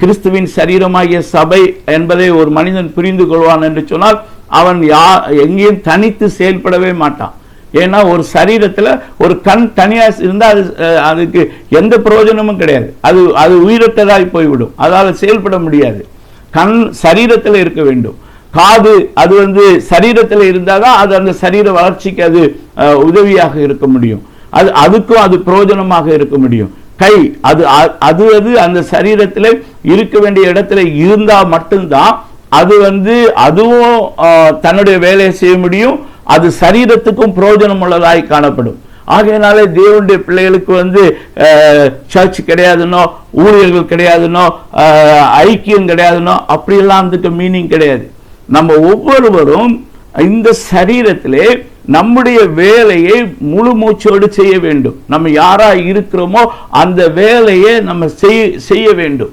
கிறிஸ்துவின் சரீரமாகிய சபை என்பதை ஒரு மனிதன் புரிந்து கொள்வான் என்று சொன்னால் அவன் யா எங்கேயும் தனித்து செயல்படவே மாட்டான். ஏன்னா ஒரு சரீரத்துல ஒரு கண் தனியா இருந்தால் அது அதுக்கு எந்த பிரயோஜனமும் கிடையாது. அது அது உயிரற்றதாய் போய்விடும். அதால் செயல்பட முடியாது. கண் சரீரத்துல இருக்க வேண்டும். காது அது வந்து சரீரத்துல இருந்தாதான் அது அந்த சரீர வளர்ச்சிக்கு அது உதவியாக இருக்க முடியும். அது அதுக்கும் அது பிரயோஜனமாக இருக்க முடியும். கை அது அது அது அந்த சரீரத்தில் இருக்க வேண்டிய இடத்துல இருந்தால் மட்டும்தான் அது வந்து அதுவும் தன்னுடைய வேலையை செய்ய முடியும். அது சரீரத்துக்கும் பிரயோஜனம் உள்ளதாய் காணப்படும். ஆகையினாலே தேவனுடைய பிள்ளைகளுக்கு வந்து சர்ச் கிடையாதுன்னோ ஊழியர்கள் கிடையாதுன்னோ ஐக்கியம் கிடையாதுன்னோ அப்படியெல்லாம் அதுக்கு மீனிங் கிடையாது. நம்ம ஒவ்வொருவரும் இந்த சரீரத்திலே நம்முடைய வேலையை முழு மூச்சோடு செய்ய வேண்டும். நம்ம யாரா இருக்கிறோமோ அந்த வேலையை நம்ம செய்ய செய்ய வேண்டும்.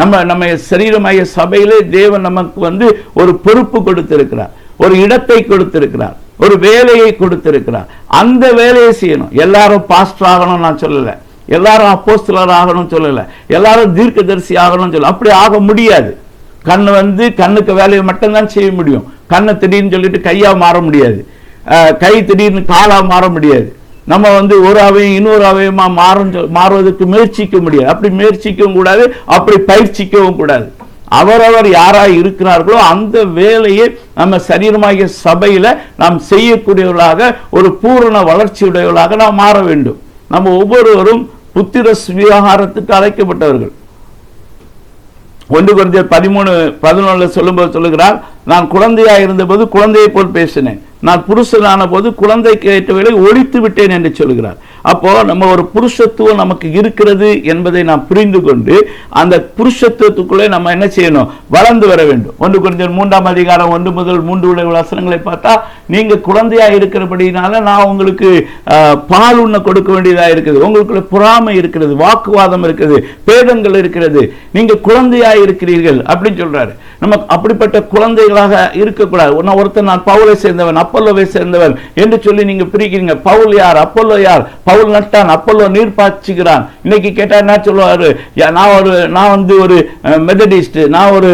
நம்ம நம்ம சரீரமாய சபையிலே தேவன் நமக்கு வந்து ஒரு பொறுப்பு கொடுத்திருக்கிறார். ஒரு இடத்தை கொடுத்திருக்கிறார். ஒரு வேலையை கொடுத்திருக்கிறார். அந்த வேலையை செய்யணும். எல்லாரும் பாஸ்டர் ஆகணும் நான் சொல்லலை. எல்லாரும் அப்போஸ்தலர் ஆகணும் சொல்லலை. எல்லாரும் தீர்க்கதரிசி ஆகணும் சொல்ல அப்படி ஆக முடியாது. கண் வந்து கண்ணுக்கு வேலையை மட்டும்தான் செய்ய முடியும். கண்ணை திடீர்னு சொல்லிட்டு கையாக மாற முடியாது. கை திடீர்னு காலாக மாற முடியாது. நம்ம வந்து ஒரு அவையும் இன்னொரு அவையுமா மாறும் மாறுவதற்கு முயற்சிக்க முடியாது. அப்படி முயற்சிக்கவும் கூடாது அப்படி பயிற்சிக்கவும் கூடாது. அவரவர் யாராக இருக்கிறார்களோ அந்த வேலையை நம்ம சரீரமாகிய சபையில் நாம் செய்யக்கூடியவர்களாக ஒரு பூரண வளர்ச்சியுடையவர்களாக நாம் மாற வேண்டும். நம்ம ஒவ்வொருவரும் புத்திர விவகாரத்துக்கு அழைக்கப்பட்டவர்கள். ஒன்று குறைஞ்சர் பதிமூணு பதினொன்றுல சொல்லும்போது சொல்லுகிறார் நான் குழந்தையாக இருந்தபோது குழந்தையை போல் பேசினேன். நான் புருஷனான போது குழந்தைக்கு ஏற்றவைகளை ஒழித்து விட்டேன் என்று சொல்கிறார் அப்போ நம்ம ஒரு புருஷத்துவம் நமக்கு இருக்கிறது என்பதை நாம் புரிந்து கொண்டு அந்த புருஷத்துவத்துக்குள்ளே நம்ம என்ன செய்யணும்? வளர்ந்து வர வேண்டும். ஒன்று குறைஞ்சர் மூன்றாம் அதிகாரம் ஒன்று முதல் மூன்று உடைய வசனங்களை பார்த்தா நீங்க குழந்தையா இருக்கிறபடினால நான் உங்களுக்கு பால் உண்ண கொடுக்க வேண்டியதா இருக்குது. உங்களுக்குள்ள பொறாமை இருக்கிறது வாக்குவாதம் இருக்குது பேதங்கள் இருக்கிறது. நீங்க குழந்தையா இருக்கிறீர்கள் அப்படின்னு சொல்றாரு. நம்ம அப்படிப்பட்ட குழந்தைகளாக இருக்கக்கூடாது. நான் ஒருத்தன் நான் பவுலை சேர்ந்தவன் அப்பல்லோவை சேர்ந்தவன் என்று சொல்லி நீங்க பிரிக்கிறீங்க. பவுல் யார்? அப்பல்லோ யார்? பவுல் நட்டான் அப்பல்லோ நீர் பாய்ச்சிக்கிறான் இன்னைக்கு கேட்டா என்ன சொல்லுவாரு? நான் ஒரு நான் வந்து ஒரு மெத்தடிஸ்ட் நான் ஒரு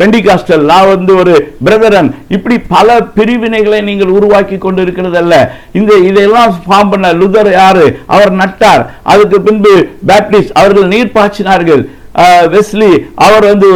பெண்டிகாஸ்டல் நான் வந்து ஒரு பிரதரன் இப்படி பல பிரிவினைகளை நீங்கள் உருவாக்கி கொண்டு இருக்கிறதல்ல இந்த இதையெல்லாம் ஃபார்ம் பண்ண லுதர் யாரு? அவர் நட்டார். அதுக்கு பின்பு பேப்டிஸ்ட் அவர்கள் நீர் பாய்ச்சினார்கள். வெஸ்லி அவர் வந்து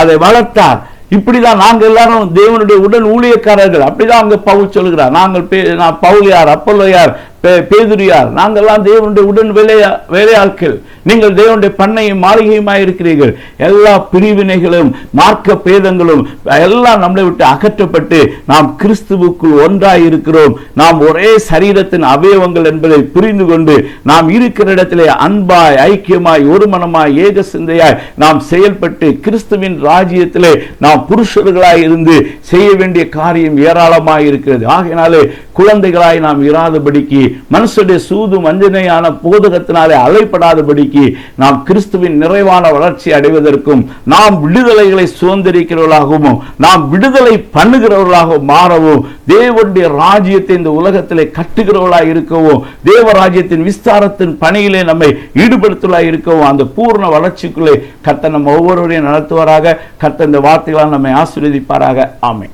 அதை வளர்த்தார். இப்படிதான் நாங்க எல்லாரும் தேவனுடைய உடல் ஊழியக்காரர்கள். அப்படிதான் அங்க பவுல் சொல்லுகிறார். நாங்கள் பே- நான் பவுல் யார்? அப்பல்லோ யார்? பேதுரியார் நாங்கள்லாம் நாங்கெல்லாம் தேவனுடைய உடன் வேலையா வேலையாட்கள். நீங்கள் தேவனுடைய பண்ணையும் மாளிகையுமாய் இருக்கிறீர்கள். எல்லா பிரிவினைகளும் மார்க்க பேதங்களும் எல்லாம் நம்மளை விட்டு அகற்றப்பட்டு நாம் கிறிஸ்துவுக்குள் ஒன்றாய் இருக்கிறோம் நாம் ஒரே சரீரத்தின் அவயவங்கள் என்பதை புரிந்து கொண்டு நாம் இருக்கிற இடத்திலே அன்பாய் ஐக்கியமாய் ஒரு மனமாய் ஏக சிந்தையாய் நாம் செயல்பட்டு கிறிஸ்துவின் ராஜ்யத்திலே நாம் புருஷர்களாய் இருந்து செய்ய வேண்டிய காரியம் ஏராளமாய் இருக்கிறது. ஆகையினாலே குழந்தைகளாய் நாம் இராதபடிக்கு மனுஷனுடைய சூது வஞ்சனையான போதகத்தினாலே அலைப்படாதபடிக்கு நாம் கிறிஸ்துவின் நிறைவான வளர்ச்சி அடைவதற்கும் நாம் விடுதலைகளை சுதந்திரிக்கிறவர்களாகவும் நாம் விடுதலை பண்ணுகிறவர்களாகவும் மாறவும் தேவனுடைய ராஜ்யத்தை இந்த உலகத்திலே கட்டுகிறவர்களாக இருக்கவும் தேவ ராஜ்யத்தின் விஸ்தாரத்தின் பணியிலே நம்மை ஈடுபடுத்துவதாக இருக்கவும் அந்த பூர்ண வளர்ச்சிக்குள்ளே கத்த நம்ம ஒவ்வொருவரையும் நடத்துவாராக. கத்த இந்த வார்த்தைகளால் நம்மை ஆசீர்வதிப்பாராக. ஆமை